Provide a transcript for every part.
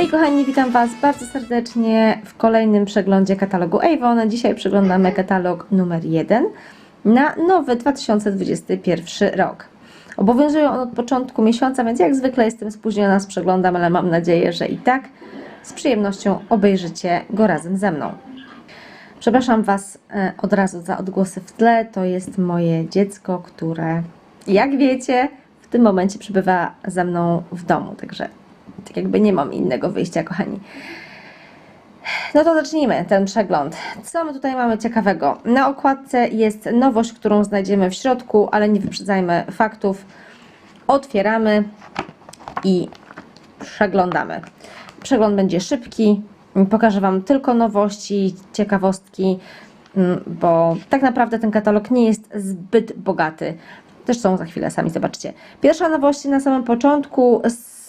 Hej kochani, witam Was bardzo serdecznie w kolejnym przeglądzie katalogu Avon. Dzisiaj przeglądamy katalog numer 1 na nowy 2021 rok. Obowiązują on od początku miesiąca, więc jak zwykle jestem spóźniona z przeglądem, ale mam nadzieję, że i tak z przyjemnością obejrzycie go razem ze mną. Przepraszam Was e, od razu za odgłosy w tle. To jest moje dziecko, które, jak wiecie, w tym momencie przebywa ze mną w domu. Także tak jakby nie mam innego wyjścia, kochani. No to zacznijmy ten przegląd. Co my tutaj mamy ciekawego? Na okładce jest nowość, którą znajdziemy w środku, ale nie wyprzedzajmy faktów. Otwieramy i przeglądamy. Przegląd będzie szybki. Pokażę Wam tylko nowości, ciekawostki, mm, bo tak naprawdę ten katalog nie jest zbyt bogaty. Są za chwilę, sami zobaczcie. Pierwsza nowość na samym początku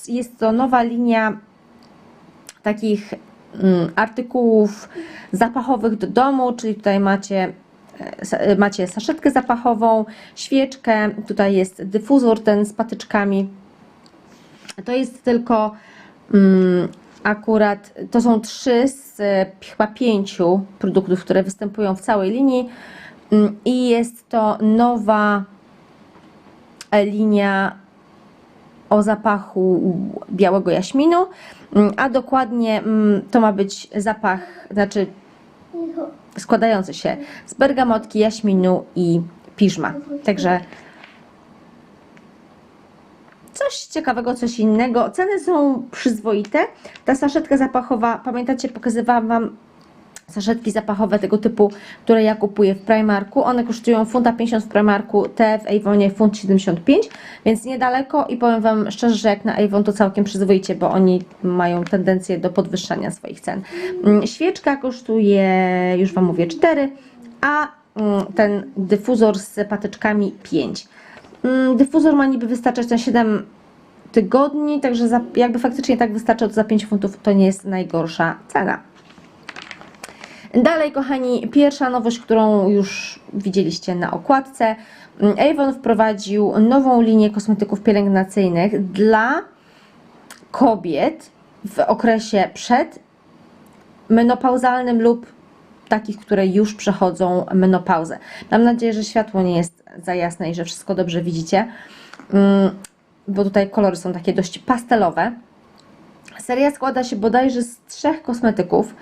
jest to nowa linia takich mm, artykułów zapachowych do domu, czyli tutaj macie e, macie saszetkę zapachową, świeczkę, tutaj jest dyfuzor ten z patyczkami. To jest tylko mm, akurat, to są trzy z e, chyba pięciu produktów, które występują w całej linii Mm, i jest to nowa e, linia o zapachu białego jaśminu, Mm, a dokładnie mm, to ma być zapach, znaczy składający się z bergamotki, jaśminu i piżma. Także coś ciekawego, coś innego. Ceny są przyzwoite. Ta saszetka zapachowa, pamiętacie, pokazywałam Wam saszetki zapachowe tego typu, które ja kupuję w Primarku. One kosztują funta 50 w Primarku, te w Avonie funt 75, więc niedaleko i powiem Wam szczerze, że jak na Avon to całkiem przyzwoicie, bo oni mają tendencję do podwyższania swoich cen. Mm, Świeczka kosztuje, już Wam mówię, 4, a mm, ten dyfuzor z patyczkami 5. Mm, Dyfuzor ma niby wystarczać na 7 tygodni, także za, jakby faktycznie tak wystarcza, to za 5 funtów to nie jest najgorsza cena. Dalej, kochani, pierwsza nowość, którą już widzieliście na okładce. Avon wprowadził nową linię kosmetyków pielęgnacyjnych dla kobiet w okresie przed menopauzalnym lub takich, które już przechodzą menopauzę. Mam nadzieję, że światło nie jest za jasne i że wszystko dobrze widzicie, Mm, bo tutaj kolory są takie dość pastelowe. Seria składa się bodajże z trzech kosmetyków.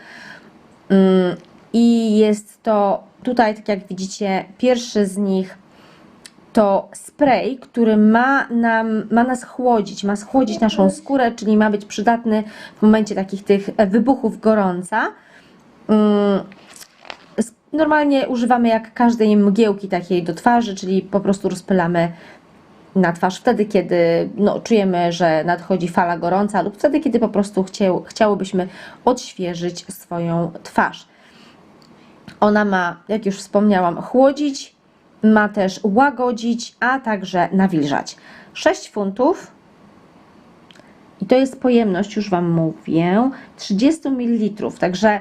Mm, I jest to tutaj, tak jak widzicie, pierwszy z nich to spray, który ma, nam, ma nas chłodzić, ma schłodzić naszą skórę, czyli ma być przydatny w momencie takich tych wybuchów gorąca. Mm, Normalnie używamy jak każdej mgiełki takiej do twarzy, czyli po prostu rozpylamy na twarz wtedy, kiedy no, czujemy, że nadchodzi fala gorąca lub wtedy, kiedy po prostu chciał, chciałobyśmy odświeżyć swoją twarz. Ona ma, jak już wspomniałam, chłodzić, ma też łagodzić, a także nawilżać. 6 funtów i to jest pojemność, już Wam mówię, 30 ml, także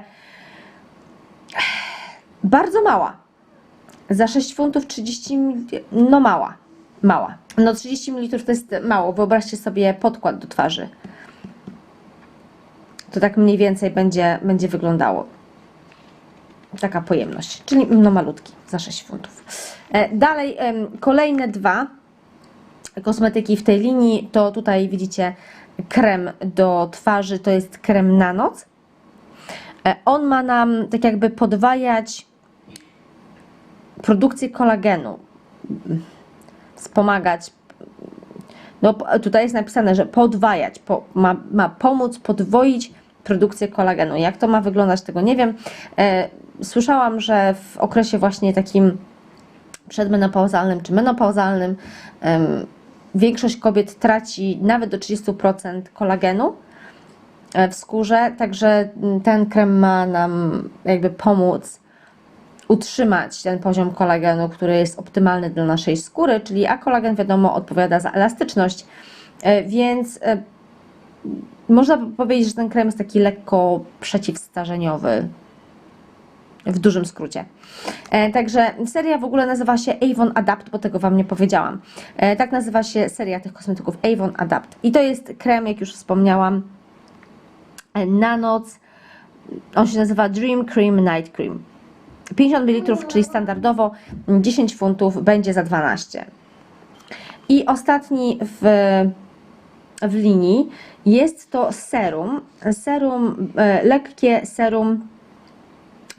bardzo mała. Za 6 funtów 30 ml, no mała, mała. No 30 ml to jest mało, wyobraźcie sobie podkład do twarzy. To tak mniej więcej będzie, będzie wyglądało. Taka pojemność, czyli no malutki, za 6 funtów. E, Dalej, kolejne dwa kosmetyki w tej linii, to tutaj widzicie krem do twarzy, to jest krem na noc. E, On ma nam tak jakby podwajać produkcję kolagenu, wspomagać. No, tutaj jest napisane, że podwajać, po, ma, ma pomóc podwoić produkcję kolagenu. Jak to ma wyglądać, tego nie wiem. E, słyszałam, że w okresie właśnie takim przedmenopauzalnym czy menopauzalnym większość kobiet traci nawet do 30% kolagenu e, w skórze, także ten krem ma nam jakby pomóc utrzymać ten poziom kolagenu, który jest optymalny dla naszej skóry, czyli a kolagen wiadomo odpowiada za elastyczność, e, więc e, można powiedzieć, że ten krem jest taki lekko przeciwstarzeniowy, w dużym skrócie. E, także seria w ogóle nazywa się Avon Adapt, bo tego Wam nie powiedziałam. Tak nazywa się seria tych kosmetyków Avon Adapt. I to jest krem, jak już wspomniałam, na noc. On się nazywa Dream Cream Night Cream. 50 ml, czyli standardowo 10 funtów, będzie za 12. I ostatni w, w linii jest to serum. Serum, e, lekkie serum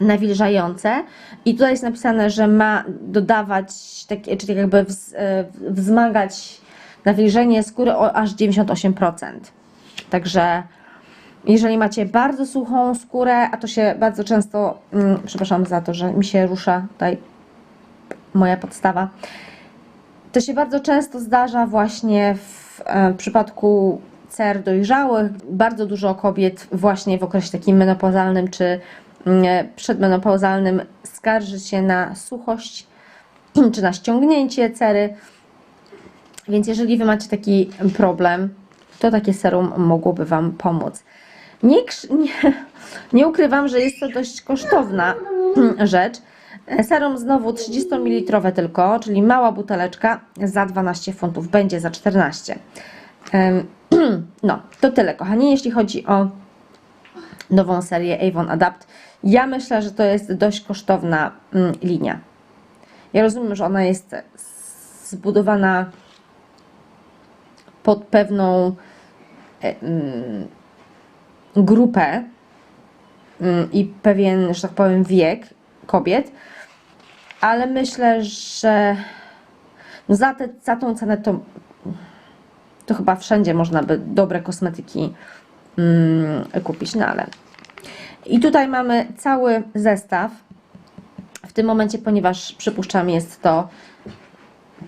nawilżające i tutaj jest napisane, że ma dodawać, takie, czyli jakby e, wzmagać nawilżenie skóry o aż 98%. Także jeżeli macie bardzo suchą skórę, a to się bardzo często, mm, przepraszam za to, że mi się rusza tutaj moja podstawa, to się bardzo często zdarza właśnie w, e, w przypadku cer dojrzałych. Bardzo dużo kobiet właśnie w okresie takim menopauzalnym czy mm, przedmenopauzalnym skarży się na suchość czy na ściągnięcie cery. Więc jeżeli Wy macie taki problem, to takie serum mogłoby Wam pomóc. Nie, nie, nie ukrywam, że jest to dość kosztowna rzecz. Serum znowu 30 ml tylko, czyli mała buteleczka za 12 funtów, będzie za 14. Em, No, to tyle, kochani, jeśli chodzi o nową serię Avon Adapt. Ja myślę, że to jest dość kosztowna mm, linia. Ja rozumiem, że ona jest zbudowana pod pewną e, mm, grupę mm, i pewien, że tak powiem, wiek kobiet, ale myślę, że no za, te, za tą cenę to, to chyba wszędzie można by dobre kosmetyki mm, kupić, no ale. I tutaj mamy cały zestaw. W tym momencie, ponieważ przypuszczam, jest to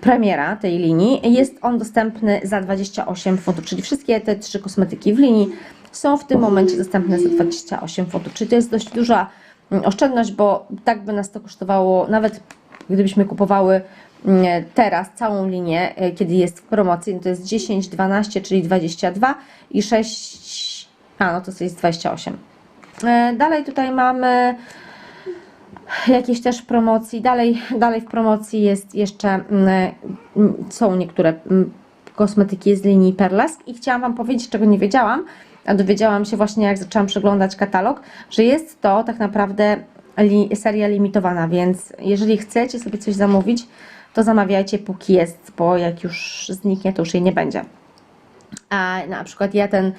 premiera tej linii. Jest on dostępny za 28 funtów, czyli wszystkie te trzy kosmetyki w linii są w tym momencie dostępne za 28 funtów, czyli to jest dość duża mm, oszczędność, bo tak by nas to kosztowało, nawet gdybyśmy kupowały mm, teraz całą linię, e, kiedy jest w promocji, to jest 10, 12, czyli 22 i 6, a no to jest 28. E, Dalej tutaj mamy jakieś też promocji. Dalej, dalej w promocji jest jeszcze, mm, są niektóre kosmetyki z linii Perlesk i chciałam Wam powiedzieć, czego nie wiedziałam, a dowiedziałam się właśnie jak zaczęłam przeglądać katalog, że jest to tak naprawdę li, seria limitowana, więc jeżeli chcecie sobie coś zamówić, to zamawiajcie póki jest, bo jak już zniknie, to już jej nie będzie. A na przykład ja ten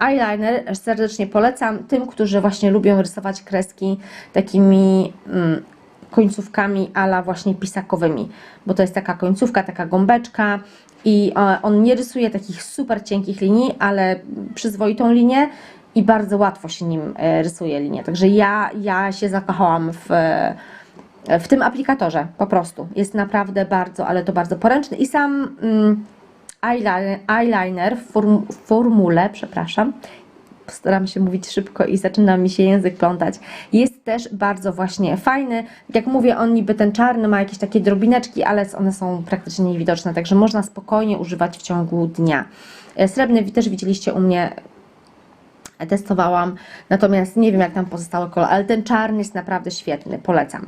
eyeliner serdecznie polecam tym, którzy właśnie lubią rysować kreski takimi mm, końcówkami ala właśnie pisakowymi, bo to jest taka końcówka, taka gąbeczka i on nie rysuje takich super cienkich linii, ale przyzwoitą linię i bardzo łatwo się nim e, rysuje linię. Także ja, ja się zakochałam w, e, w tym aplikatorze po prostu. Jest naprawdę bardzo, ale to bardzo poręczny i sam mm, eyeliner, w formule, przepraszam, staram się mówić szybko i zaczyna mi się język plątać. Jest też bardzo właśnie fajny. Jak mówię, on niby ten czarny ma jakieś takie drobineczki, ale one są praktycznie niewidoczne, także można spokojnie używać w ciągu dnia. E, Srebrny też widzieliście u mnie testowałam, natomiast nie wiem jak tam pozostałe kolory, ale ten czarny jest naprawdę świetny, polecam.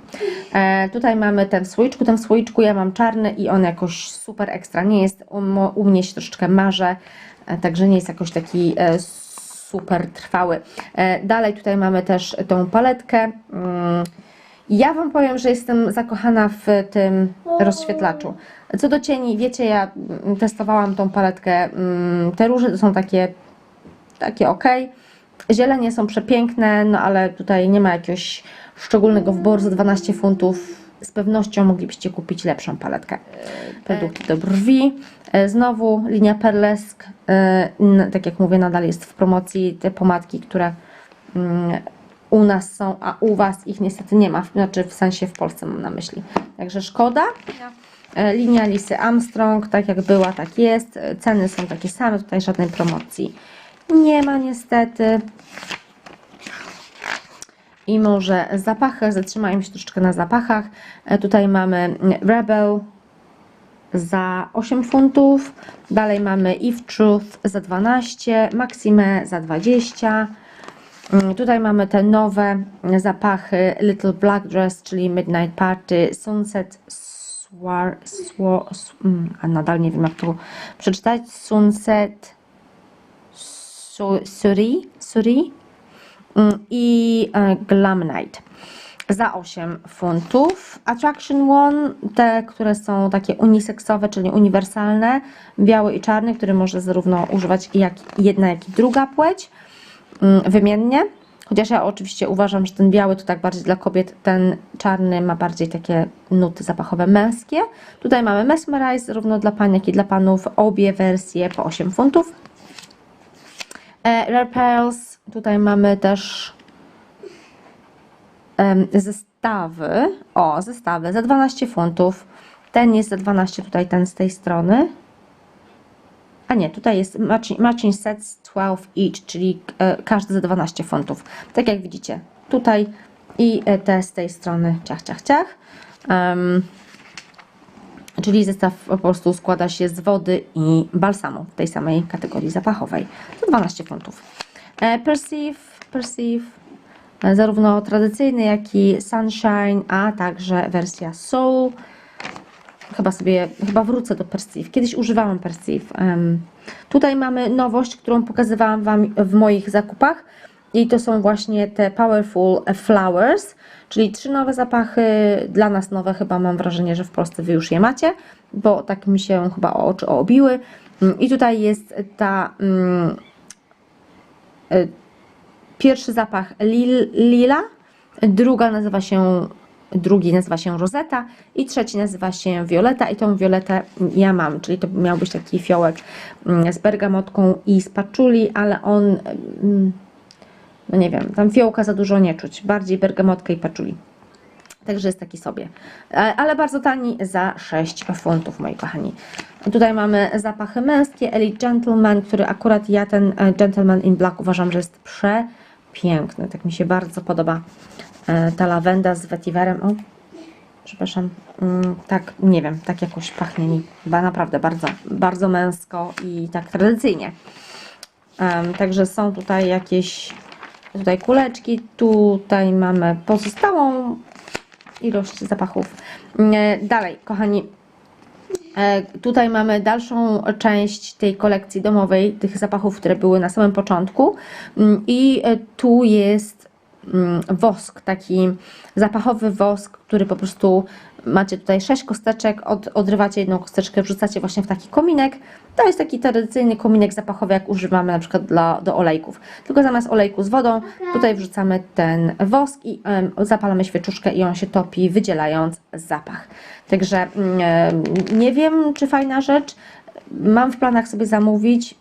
E, tutaj mamy ten w słoiczku, ten w słoiczku ja mam czarny i on jakoś super ekstra nie jest, u, u mnie się troszeczkę marze, e, także nie jest jakoś taki e, super trwały. E, dalej tutaj mamy też tą paletkę. Mm, ja Wam powiem, że jestem zakochana w tym rozświetlaczu. Co do cieni, wiecie, ja testowałam tą paletkę. mm, Te róże to są takie, takie ok. Zielenie są przepiękne, no ale tutaj nie ma jakiegoś szczególnego wyboru za 12 funtów. Z pewnością moglibyście kupić lepszą paletkę. Produkty do brwi. E, Znowu linia Perlesk, tak jak mówię, nadal jest w promocji. Te pomadki, które mm, u nas są, a u Was ich niestety nie ma, znaczy w sensie w Polsce mam na myśli. Także szkoda. E, Linia Lisy Armstrong, tak jak była, tak jest. E, Ceny są takie same, tutaj żadnej promocji nie ma niestety. I może zapachy, zatrzymajmy się troszeczkę na zapachach. E, Tutaj mamy Rebel za 8 funtów. Dalej mamy Eve Truth za 12, Maxime za 20. Mm, Tutaj mamy te nowe zapachy Little Black Dress, czyli Midnight Party, Sunset Swar, Swar, mm, a nadal nie wiem jak to przeczytać. Sunset Su- Suri, Suri, mm, i e, Glam Night za 8 funtów. Attraction One, te, które są takie uniseksowe, czyli uniwersalne, biały i czarny, który może zarówno używać jak jedna, jak i druga płeć mm, wymiennie. Chociaż ja oczywiście uważam, że ten biały to tak bardziej dla kobiet, ten czarny ma bardziej takie nuty zapachowe męskie. Tutaj mamy Mesmerize, zarówno dla pań, jak i dla panów, obie wersje po 8 funtów. E, Rare Pearls, tutaj mamy też zestawy. O, zestawy za 12 funtów. Ten jest za 12, tutaj ten z tej strony. A nie, tutaj jest matching, matching sets 12 each, czyli e, każdy za 12 funtów. Tak jak widzicie, tutaj i e, te z tej strony ciach, ciach, ciach. Em, czyli zestaw po prostu składa się z wody i balsamu tej samej kategorii zapachowej. Za 12 funtów. E, Perceive, Perceive, zarówno tradycyjny, jak i Sunshine, a także wersja Soul. Chyba sobie, chyba wrócę do Perceive. Kiedyś używałam Perceive. Tutaj mamy nowość, którą pokazywałam Wam w moich zakupach. I to są właśnie te Powerful Flowers, czyli trzy nowe zapachy, dla nas nowe, chyba mam wrażenie, że w Polsce Wy już je macie, bo tak mi się chyba oczy obiły. Mm, I tutaj jest ta mm, y, pierwszy zapach lil, lila, druga nazywa się, drugi nazywa się Rosetta i trzeci nazywa się Violeta i tą Violetę ja mam, czyli to miał być taki fiołek mm, z bergamotką i z paczuli, ale on, mm, no nie wiem, tam fiołka za dużo nie czuć, bardziej bergamotkę i paczuli. Także jest taki sobie. E, Ale bardzo tani za 6 funtów, moi kochani. Tutaj mamy zapachy męskie. Elite Gentleman, który akurat ja ten e, Gentleman in Black uważam, że jest przepiękny. Tak mi się bardzo podoba e, ta lawenda z vetiverem. O, przepraszam. Mm, tak, nie wiem, tak jakoś pachnie mi. Chyba naprawdę bardzo, bardzo męsko i tak tradycyjnie. Także są tutaj jakieś tutaj kuleczki, tutaj mamy pozostałą ilość zapachów. E, Dalej, kochani, tutaj mamy dalszą część tej kolekcji domowej, tych zapachów, które były na samym początku. Mm, I e, tu jest mm, wosk, taki zapachowy wosk, który po prostu macie tutaj sześć kosteczek, od, odrywacie jedną kosteczkę, wrzucacie właśnie w taki kominek. To jest taki tradycyjny kominek zapachowy, jak używamy na przykład dla, do olejków. Tylko zamiast olejku z wodą, tutaj wrzucamy ten wosk i zapalamy świeczuszkę i on się topi, wydzielając zapach. Także mm, nie wiem, czy fajna rzecz. Mam w planach sobie zamówić,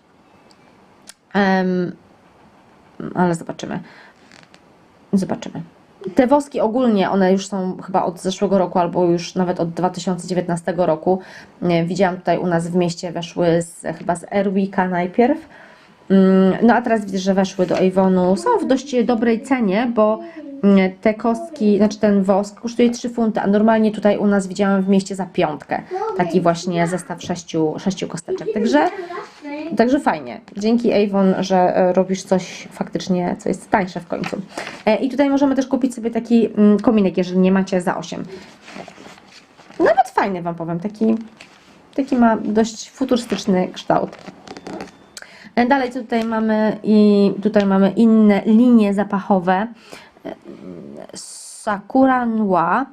ale zobaczymy. Zobaczymy. Te woski ogólnie, one już są chyba od zeszłego roku, albo już nawet od 2019 roku. Nie, Widziałam tutaj u nas w mieście, weszły z, chyba z Airwika najpierw. Mm, No a teraz widzę, że weszły do Avonu. Są w dość dobrej cenie, bo mm, te kostki, znaczy ten wosk kosztuje 3 funty, a normalnie tutaj u nas widziałam w mieście za piątkę. Taki właśnie zestaw sześciu, sześciu kosteczek. Także Także fajnie. Dzięki Avon, że e, robisz coś faktycznie, co jest tańsze w końcu. E, I tutaj możemy też kupić sobie taki mm, kominek, jeżeli nie macie za 8. Nawet fajny Wam powiem, taki, taki ma dość futurystyczny kształt. E, Dalej tutaj mamy i tutaj mamy inne linie zapachowe. Sakura Noir.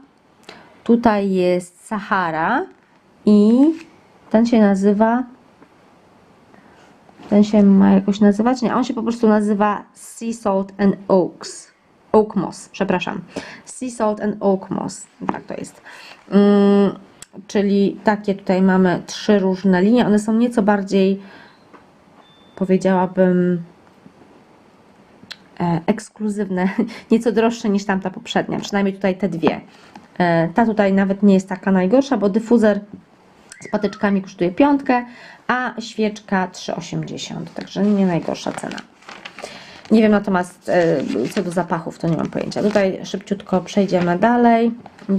Tutaj jest Sahara i ten się nazywa ten się ma jakoś nazywać? Nie, on się po prostu nazywa Sea Salt and Oaks. Oak Moss, przepraszam. Sea Salt and Oak Moss. Tak to jest. Mm, czyli takie tutaj mamy trzy różne linie. One są nieco bardziej, powiedziałabym, e, ekskluzywne, nieco droższe niż tamta poprzednia. Przynajmniej tutaj te dwie. E, ta tutaj nawet nie jest taka najgorsza, bo dyfuzer z patyczkami kosztuje piątkę, a świeczka 3,80. Także nie najgorsza cena. Nie wiem natomiast e, co do zapachów, to nie mam pojęcia. Tutaj szybciutko przejdziemy dalej.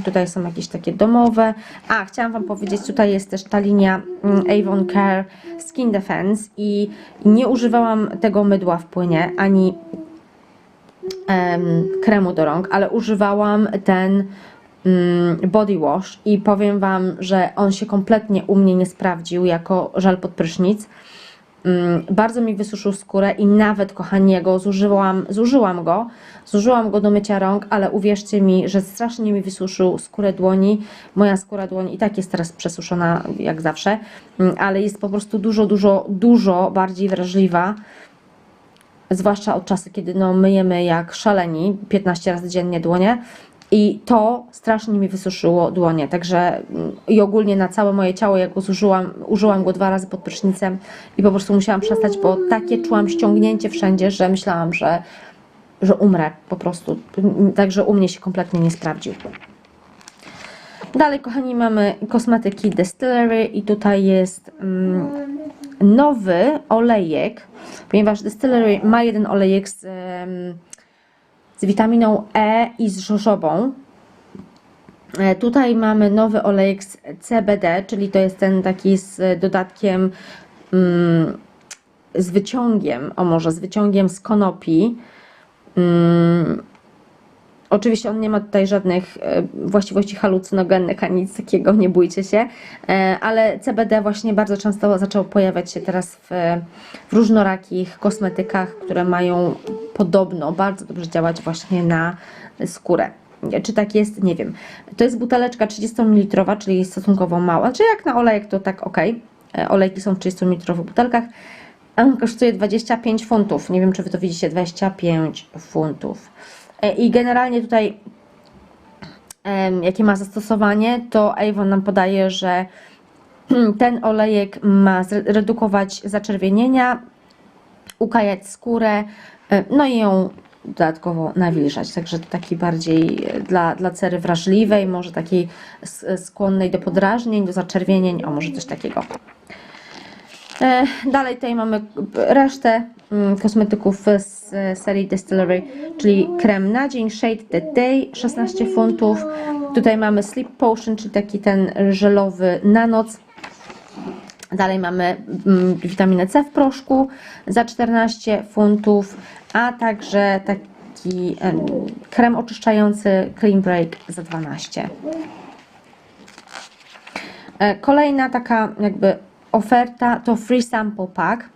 Tutaj są jakieś takie domowe. A, chciałam Wam powiedzieć, tutaj jest też ta linia mm, Avon Care Skin Defense i nie używałam tego mydła w płynie, ani em, kremu do rąk, ale używałam ten body wash i powiem Wam, że on się kompletnie u mnie nie sprawdził jako żel pod prysznic. Mm, Bardzo mi wysuszył skórę i nawet, kochani, ja go zużyłam, zużyłam go, zużyłam go do mycia rąk, ale uwierzcie mi, że strasznie mi wysuszył skórę dłoni. Moja skóra dłoni i tak jest teraz przesuszona, jak zawsze, mm, ale jest po prostu dużo, dużo, dużo bardziej wrażliwa zwłaszcza od czasu, kiedy no, myjemy jak szaleni 15 razy dziennie dłonie. I to strasznie mi wysuszyło dłonie, także mm, i ogólnie na całe moje ciało, jak go zużyłam, użyłam go dwa razy pod prysznicem i po prostu musiałam przestać, bo takie czułam ściągnięcie wszędzie, że myślałam, że, że umrę po prostu. Mm, Także u mnie się kompletnie nie sprawdził. Dalej, kochani, mamy kosmetyki Distillery i tutaj jest mm, nowy olejek, ponieważ Distillery ma jeden olejek z, em, z witaminą E i z żożobą. E, Tutaj mamy nowy olejek z CBD, czyli to jest ten taki z dodatkiem, mm, z wyciągiem, o może z wyciągiem z konopi. Oczywiście on nie ma tutaj żadnych e, właściwości halucynogennych ani nic takiego, nie bójcie się, E, ale CBD właśnie bardzo często zaczęło pojawiać się teraz w, w różnorakich kosmetykach, które mają podobno bardzo dobrze działać właśnie na skórę. Czy tak jest? Nie wiem. To jest buteleczka 30 ml, czyli stosunkowo mała. Czy jak na olejek to tak ok. E, Olejki są w 30 ml butelkach. On kosztuje 25 funtów. Nie wiem, czy Wy to widzicie. 25 funtów. E, I generalnie tutaj, jakie ma zastosowanie, to Avon nam podaje, że ten olejek ma zredukować zaczerwienienia, ukajać skórę, e, no i ją dodatkowo nawilżać. Także to taki bardziej e, dla, dla cery wrażliwej, może takiej skłonnej do podrażnień, do zaczerwienień, o może coś takiego. E, Dalej tutaj mamy resztę mm, kosmetyków z e, serii Distillery, czyli krem na dzień, Shade the Day, 16 funtów. Tutaj mamy Sleep Potion, czyli taki ten żelowy na noc. Dalej mamy mm, witaminę C w proszku za 14 funtów, a także taki em, krem oczyszczający Clean Break za 12. E, Kolejna taka jakby oferta to Free Sample Pack.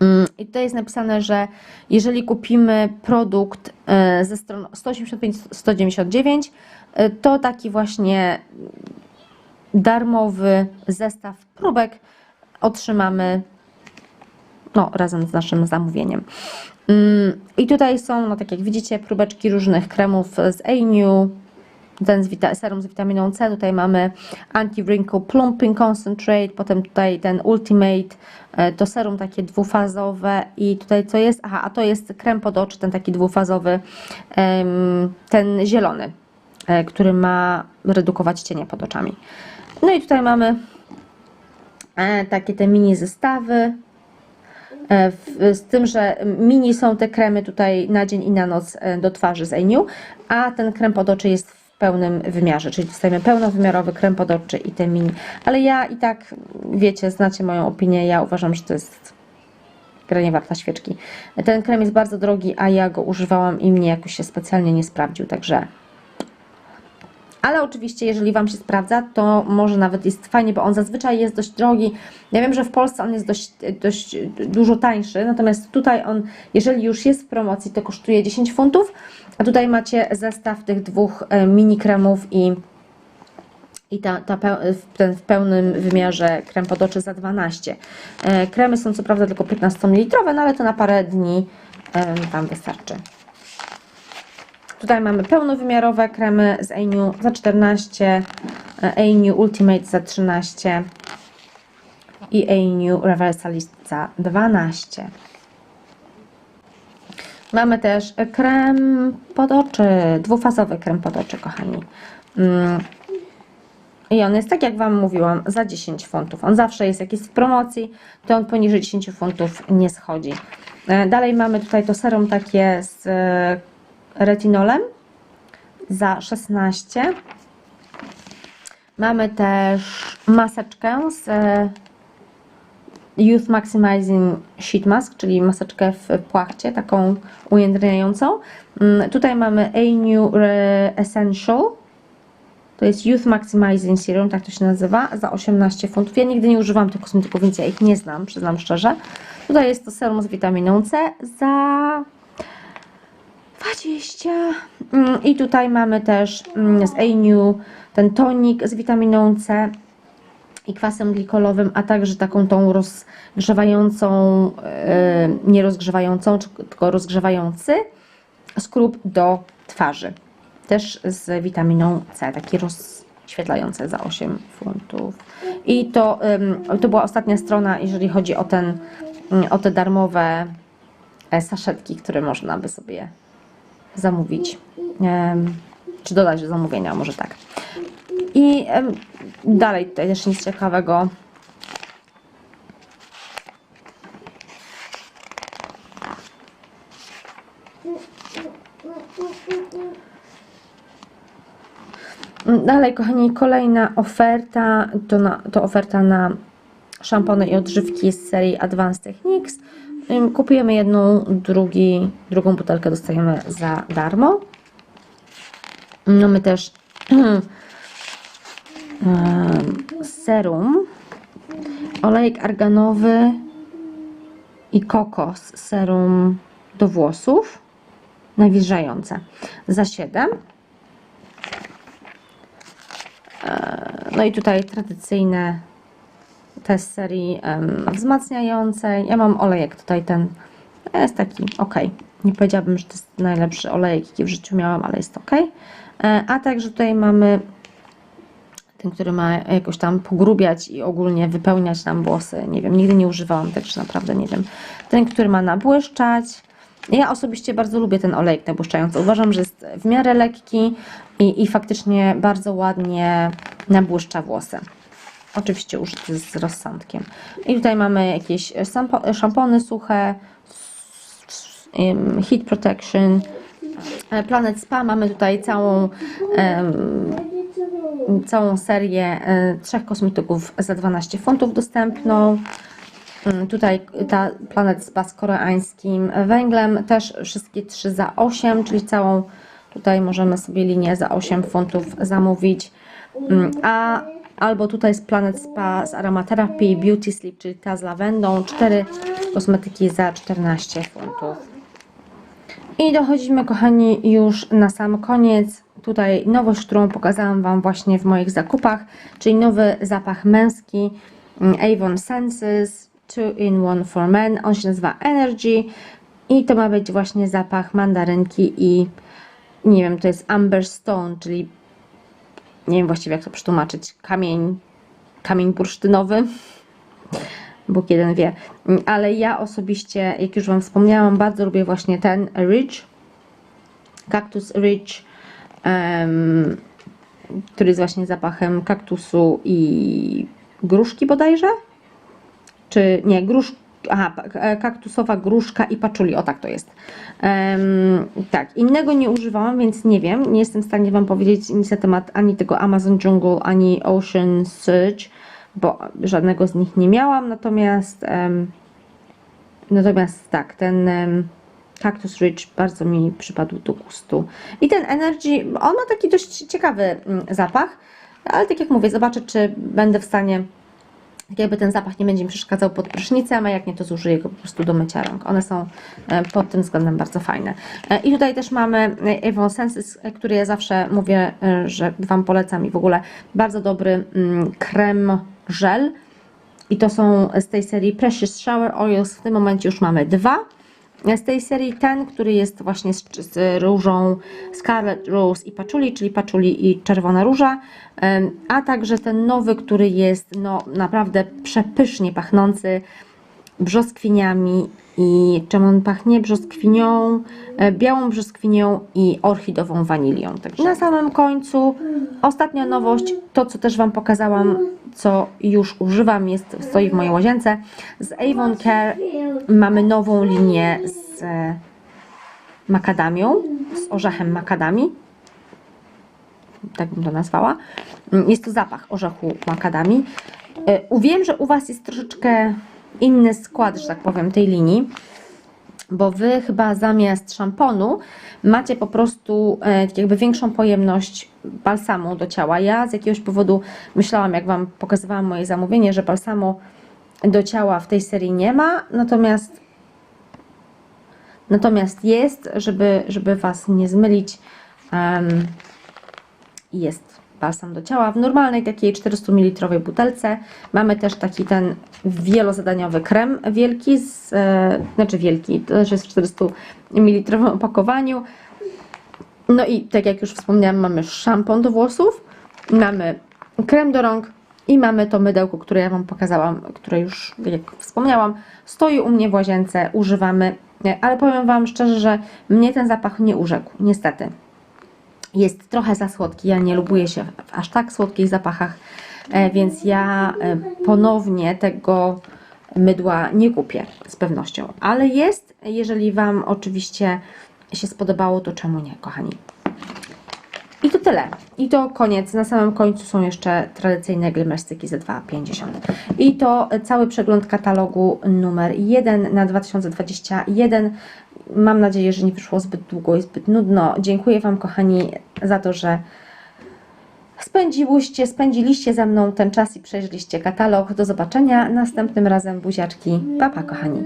Mm, I tutaj jest napisane, że jeżeli kupimy produkt e, ze stron 185-199, e, to taki właśnie darmowy zestaw próbek otrzymamy no, razem z naszym zamówieniem. Mm, I tutaj są, no tak jak widzicie, próbeczki różnych kremów z A-New, ten z serum z witaminą C, tutaj mamy Anti-Wrinkle Plumping Concentrate, potem tutaj ten Ultimate, e, to serum takie dwufazowe i tutaj co jest, aha, a to jest krem pod oczy, ten taki dwufazowy, ten zielony, e, który ma redukować cienie pod oczami. No i tutaj mamy e, takie te mini zestawy, Z tym, że mini są te kremy tutaj na dzień i na noc do twarzy z Eniu, a ten krem pod oczy jest pełnym wymiarze, czyli dostajemy pełnowymiarowy krem pod oczy i te mini. Ale ja i tak, wiecie, znacie moją opinię, ja uważam, że to jest gra nie warta świeczki. Ten krem jest bardzo drogi, a ja go używałam i mnie jakoś się specjalnie nie sprawdził, także ale oczywiście, jeżeli Wam się sprawdza, to może nawet jest fajnie, bo on zazwyczaj jest dość drogi. Ja wiem, że w Polsce on jest dość, dość dużo tańszy, natomiast tutaj on, jeżeli już jest w promocji, to kosztuje 10 funtów, a tutaj macie zestaw tych dwóch e, mini kremów i, i ta, ta ten w pełnym wymiarze krem pod oczy za 12. E, Kremy są co prawda tylko 15 ml, no ale to na parę dni e, Wam wystarczy. Tutaj mamy pełnowymiarowe kremy z A-New za 14, A-New Ultimate za 13 i A-New Reversalist za 12. Mamy też krem pod oczy, dwufazowy krem pod oczy, kochani. Mm. I on jest, tak jak Wam mówiłam, za 10 funtów. On zawsze jest, jak jest w promocji, to on poniżej 10 funtów nie schodzi. E, Dalej mamy tutaj to serum takie z e, retinolem za 16. Mamy też maseczkę z e, Youth Maximizing Sheet Mask, czyli maseczkę w płachcie, taką ujędrniającą. Mm, Tutaj mamy A New Essential To jest Youth Maximizing Serum, tak to się nazywa, za 18 funtów. Ja nigdy nie używam tych kosmetyków, więc ja ich nie znam, przyznam szczerze. Tutaj jest to serum z witaminą C za 20. Mm, I tutaj mamy też mm, z A-New ten tonik z witaminą C i kwasem glikolowym, a także taką tą rozgrzewającą, e, nie rozgrzewającą, tylko rozgrzewający skrób do twarzy. Też z witaminą C, taki rozświetlający za 8 funtów. I to, to była ostatnia strona, jeżeli chodzi o, ten, mm, o te darmowe e, saszetki, które można by sobie zamówić. Czy dodać do zamówienia, może tak. I dalej tutaj też nic ciekawego. Mm, Dalej, kochani, kolejna oferta to, na, to oferta na szampony i odżywki z serii Advanced Techniques. Kupujemy jedną, drugi, drugą butelkę dostajemy za darmo. Mamy też serum, olejek arganowy i kokos serum do włosów nawilżające za 7. No i tutaj tradycyjne te z serii wzmacniającej. Ja mam olejek tutaj ten jest taki ok. Nie powiedziałabym, że to jest najlepszy olejek, jaki w życiu miałam, ale jest ok. E, A także tutaj mamy ten, który ma jakoś tam pogrubiać i ogólnie wypełniać nam włosy. Nie wiem, nigdy nie używałam, także naprawdę nie wiem. Ten, który ma nabłyszczać. Ja osobiście bardzo lubię ten olejek nabłyszczający. Uważam, że jest w miarę lekki i, i faktycznie bardzo ładnie nabłyszcza włosy. Oczywiście użyty z rozsądkiem. I tutaj mamy jakieś szampony suche, heat protection, e, Planet Spa. Mamy tutaj całą całą serię e, trzech kosmetyków za 12 funtów dostępną. Mm, Tutaj ta Planet Spa z koreańskim węglem, też wszystkie trzy za 8, czyli całą tutaj możemy sobie linię za 8 funtów zamówić. Mm, A albo tutaj jest Planet Spa z aromaterapii, Beauty Sleep, czyli ta z lawendą, cztery kosmetyki za 14 funtów. I dochodzimy, kochani, już na sam koniec. Tutaj nowość, którą pokazałam Wam właśnie w moich zakupach, czyli nowy zapach męski mm, Avon Senses 2 in 1 for Men. On się nazywa Energy i to ma być właśnie zapach mandarynki i nie wiem, to jest Amber Stone, czyli nie wiem właściwie jak to przetłumaczyć, kamień, kamień bursztynowy. Bóg jeden wie. Ale ja osobiście, jak już Wam wspomniałam, bardzo lubię właśnie ten Ridge, Cactus Ridge, em, który jest właśnie zapachem kaktusu i gruszki bodajże? Czy nie, grusz, aha, e, kaktusowa gruszka i paczuli, o tak to jest. Em, tak, innego nie używałam, więc nie wiem, nie jestem w stanie Wam powiedzieć nic na temat ani tego Amazon Jungle, ani Ocean Surge, bo żadnego z nich nie miałam, natomiast em, natomiast tak, ten em, Cactus Ridge bardzo mi przypadł do gustu. I ten Energy, on ma taki dość ciekawy mm, zapach, ale tak jak mówię, zobaczę, czy będę w stanie tak jakby ten zapach nie będzie mi przeszkadzał pod prysznicem, a jak nie, to zużyję go po prostu do mycia rąk. One są e, pod tym względem bardzo fajne. E, I tutaj też mamy e, Avon Senses, który ja zawsze mówię, że Wam polecam i w ogóle bardzo dobry mm, krem żel. I to są z tej serii Precious Shower Oils. W tym momencie już mamy dwa. Z tej serii ten, który jest właśnie z, z różą Scarlet Rose i Patchouli, czyli Patchouli i Czerwona Róża, a także ten nowy, który jest no, naprawdę przepysznie pachnący brzoskwiniami i czym on pachnie? Brzoskwinią, e, białą brzoskwinią i orchidową wanilią. Także na samym końcu ostatnia nowość, to co też Wam pokazałam, co już używam, jest, stoi w mojej łazience. Z Avon Care mamy nową linię z e, makadamią, z orzechem makadami. Tak bym to nazwała. Mm, Jest to zapach orzechu makadami. E, Wiem, że u Was jest troszeczkę inny skład, że tak powiem, tej linii. bo Wy chyba zamiast szamponu macie po prostu e, tak jakby większą pojemność balsamu do ciała. Ja z jakiegoś powodu myślałam, jak Wam pokazywałam moje zamówienie, że balsamu do ciała w tej serii nie ma, natomiast natomiast jest, żeby, żeby Was nie zmylić, em, jest balsam do ciała w normalnej takiej 400 ml butelce. Mamy też taki ten wielozadaniowy krem wielki, z, e, znaczy wielki, to też jest w 400 ml opakowaniu. No i tak jak już wspomniałam, mamy szampon do włosów, mamy krem do rąk i mamy to mydełko, które ja Wam pokazałam, które już, jak wspomniałam, stoi u mnie w łazience, używamy, ale powiem Wam szczerze, że mnie ten zapach nie urzekł, niestety jest trochę za słodki. Ja nie lubuję się w aż tak słodkich zapachach, e, więc ja e, ponownie tego mydła nie kupię z pewnością. Ale jest, jeżeli Wam oczywiście się spodobało, to czemu nie, kochani? I to tyle. I to koniec. Na samym końcu są jeszcze tradycyjne glimmerstyki za 2,50. I to cały przegląd katalogu numer 1 na 2021. Mam nadzieję, że nie wyszło zbyt długo i zbyt nudno. Dziękuję Wam, kochani, za to, że spędziłyście, spędziliście ze mną ten czas i przejrzeliście katalog. Do zobaczenia następnym razem, buziaczki. Pa, pa, kochani.